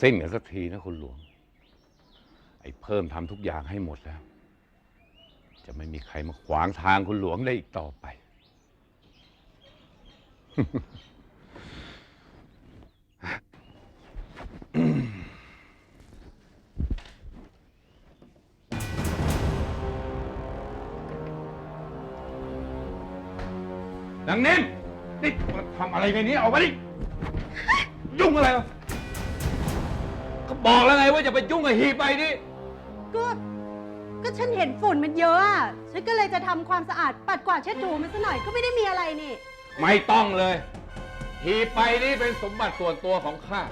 สิ้นกันสักทีนะคุณหลวง ไอ้เพิ่มทำทุกอย่างให้หมดแล้ว จะไม่มีใครมาขวางทางคุณหลวงได้อีกต่อไป นางเน้นนี่มาทำอะไรในนี้ออกมาดิ ยุ่งอะไรวะ บอกแล้วไงว่าอย่าไปยุ่งกับหีบไปดิก็ก็ฉันเห็นฝุ่นมันเยอะอะฉันก็เลยจะทำความสะอาดปัดกวาดเช็ดถูมันซะหน่อยก็ไม่ได้มีอะไรนี่ ไม่ต้องเลยหีบไปนี่เป็นสมบัติส่วนตัวของข้า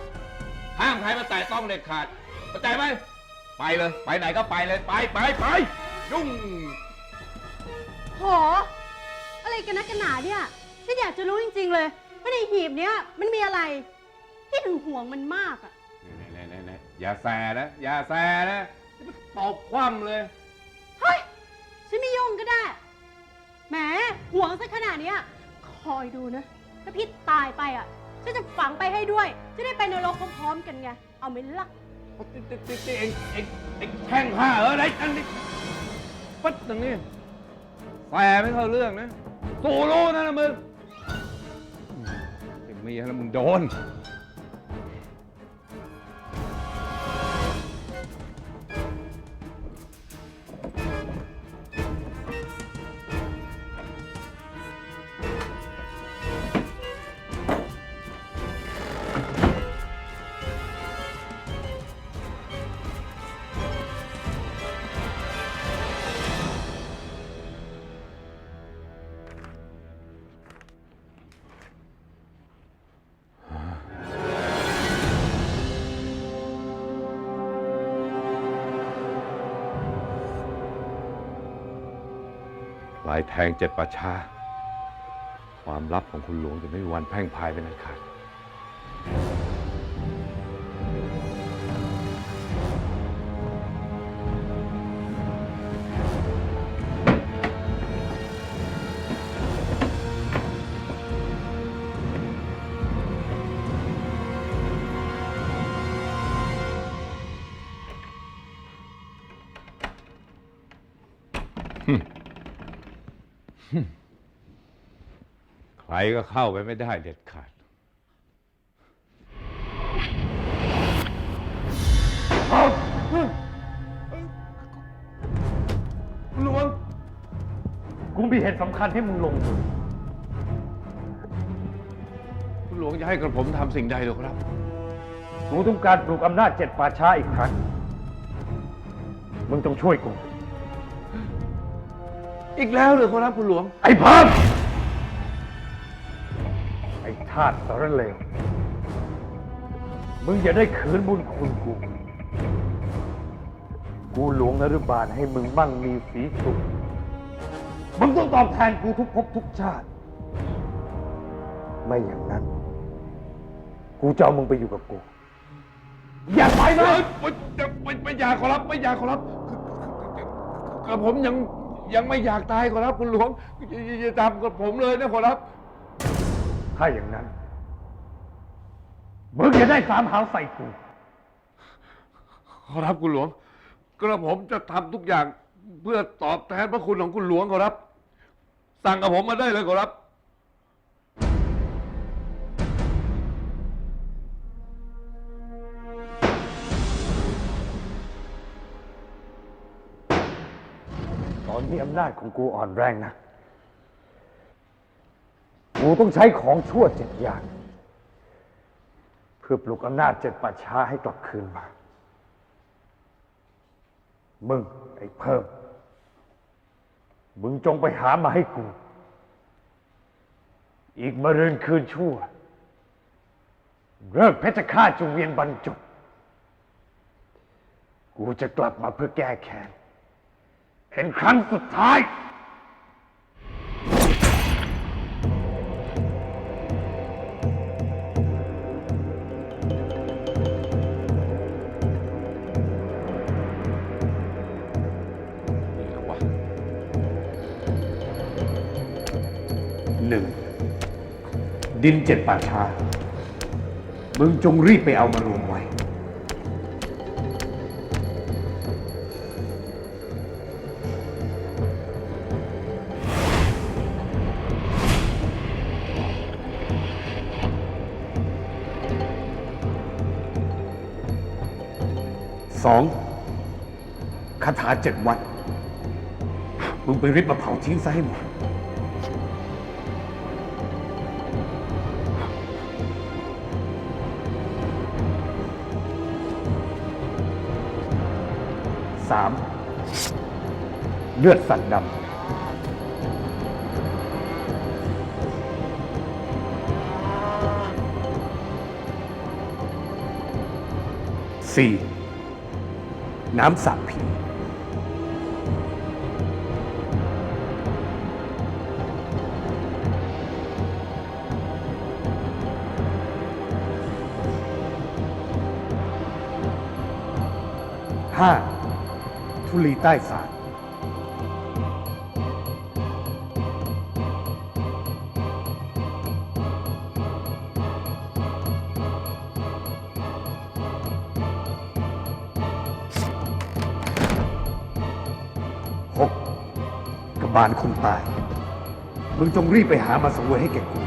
ห้ามใครมาแตะต้องเด็ดขาดเข้าใจไหมไปเลย ไปไหนก็ไปเลยไปไปไปยุ่ง โห อะไรกันนะกันหนาเนี่ยฉันอยากจะรู้จริง ๆ เลยว่าในหีบเนี้ยมันมีอะไร ที่ถึงห่วงมันมากอะนี่นี่นี่ อย่าแซนะ อย่าแซนะตบคว่ำเลย เฮ้ย ฉันไม่ยุ่งก็ได้ แหมห่วงซะขนาดเนี้ยคอยดูนะ ถ้าพี่ตายไปอะ ฉันจะฝังไปให้ด้วย จะได้ไปนรกพร้อมๆกันไง เอาไหมล่ะ ติ๊กติ๊กติ๊กติ๊กเองเองเองแช่งข้าเออไรอันนี้ปั๊ดตรงนี้แฝไม่เข้าเรื่องนะสูรู้นะนะมึงเป็นเมียแล้วมึงโดนายแทงเจ็ดประชาความลับของคุณหลวงจะไม่มีวันแพร่งพายเป็นอันขาด ใครก็เข้าไปไม่ได้เด็ดขาด หลวง กูมีเหตุสำคัญให้มึงลงมือคุณหลวงจะให้กระผมทำสิ่งใดหรอครับ กูต้องการปลูกอำนาจเจ็ดป่าช้าอีกครั้ง มึงต้องช่วยกู อีกแล้วเหรอครับคุณหลวง ไอ้เพิ่มไอ้ทาสสารเลว มึงอย่าได้ขืนบุญคุณกู กูหลวงนรุบาลให้มึงมั่งมีสีสุข มึงต้องตอบแทนกูทุกภพทุกชาติ ไม่อย่างนั้น กูจะเอามึงไปอยู่กับกู อย่าไปนะ ไม่ไม่ไม่อยากขอรับ ไม่อยากขอรับกระผมยัง ยังไม่อยากตายขอรับ คุณหลวงอย่าอย่าทำกับผมเลยนะขอรับ ถ้าอย่างนั้นมึงจะได้สามหาวใส่กู ขอรับคุณหลวง กระผมจะทำทุกอย่างเพื่อตอบแทนพระคุณของคุณหลวงขอรับ สั่งกับผมมาได้เลยขอรับ อนนี้อำนาจของกูอ่อนแรงนะ กูต้องใช้ของชั่วเจ็ดอย่าง เพื่อปลุกอำนาจเจ็ดป่าช้าให้กลับคืนมา มึงไอ้เพิ่ม มึงจงไปหามาให้กู อีกมารืนคืนชั่ว เลิกเพชฌฆาตจงเวียนบรรจบ กูจะกลับมาเพื่อแก้แค้น เป็นครั้งสุดท้ายนี่แหละวะหนึ่ง ดินเจ็ดป่าชา มึงจงรีบไปเอามารวมไว้ สองคาถาเจ็ดวัดมึงไปริบมาเผาทิ้งซะให้หมด สาม เลือดสัตว์ดำสี่ น้ำสาบผีห้าทุลีใต้สาร บาลคนตาย มึงจงรีบไปหามาสังเวยให้แก่กู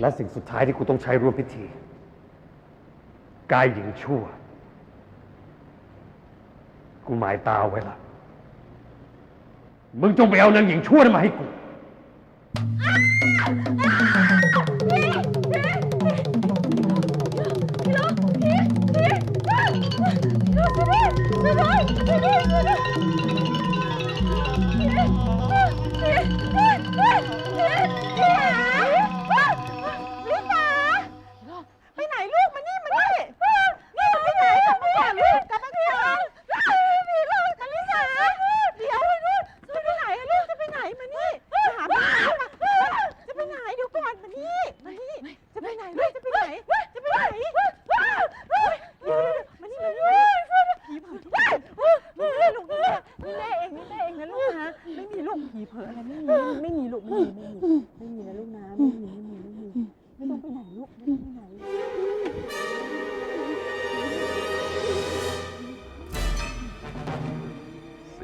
และสิ่งสุดท้ายที่กูต้องใช้ร่วมพิธี กายหญิงชั่ว กูหมายตาเอาไว้ละ มึงจงไปเอานางหญิงชั่วนั้นมาให้กูไ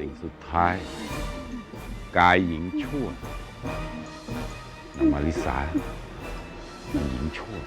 สิ่งสุดท้าย กายหญิงชั่วมาริสาหญิงชั่ว